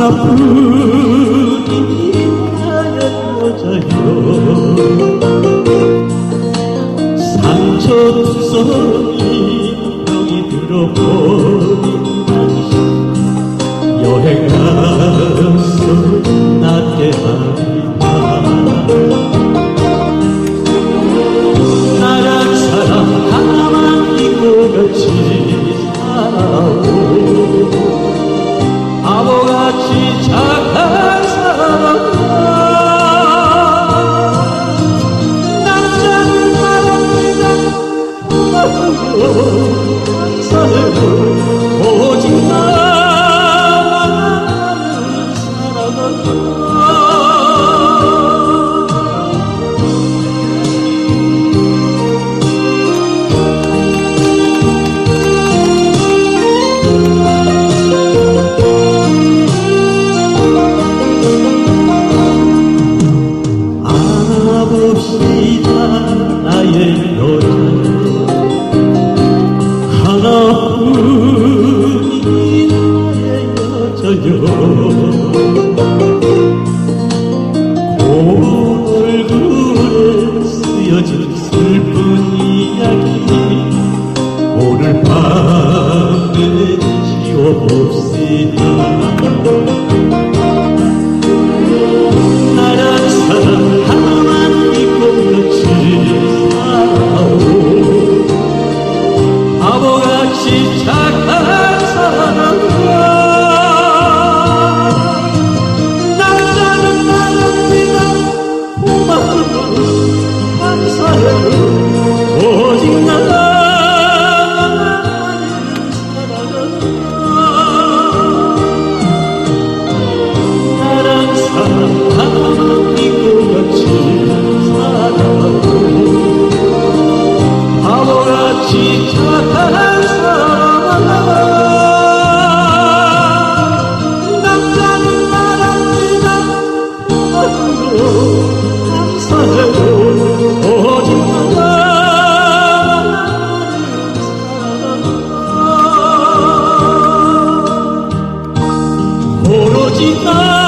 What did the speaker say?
나쁜 하얀 여자여 상처 두성이 명이 들어보 없이 你 오로지 나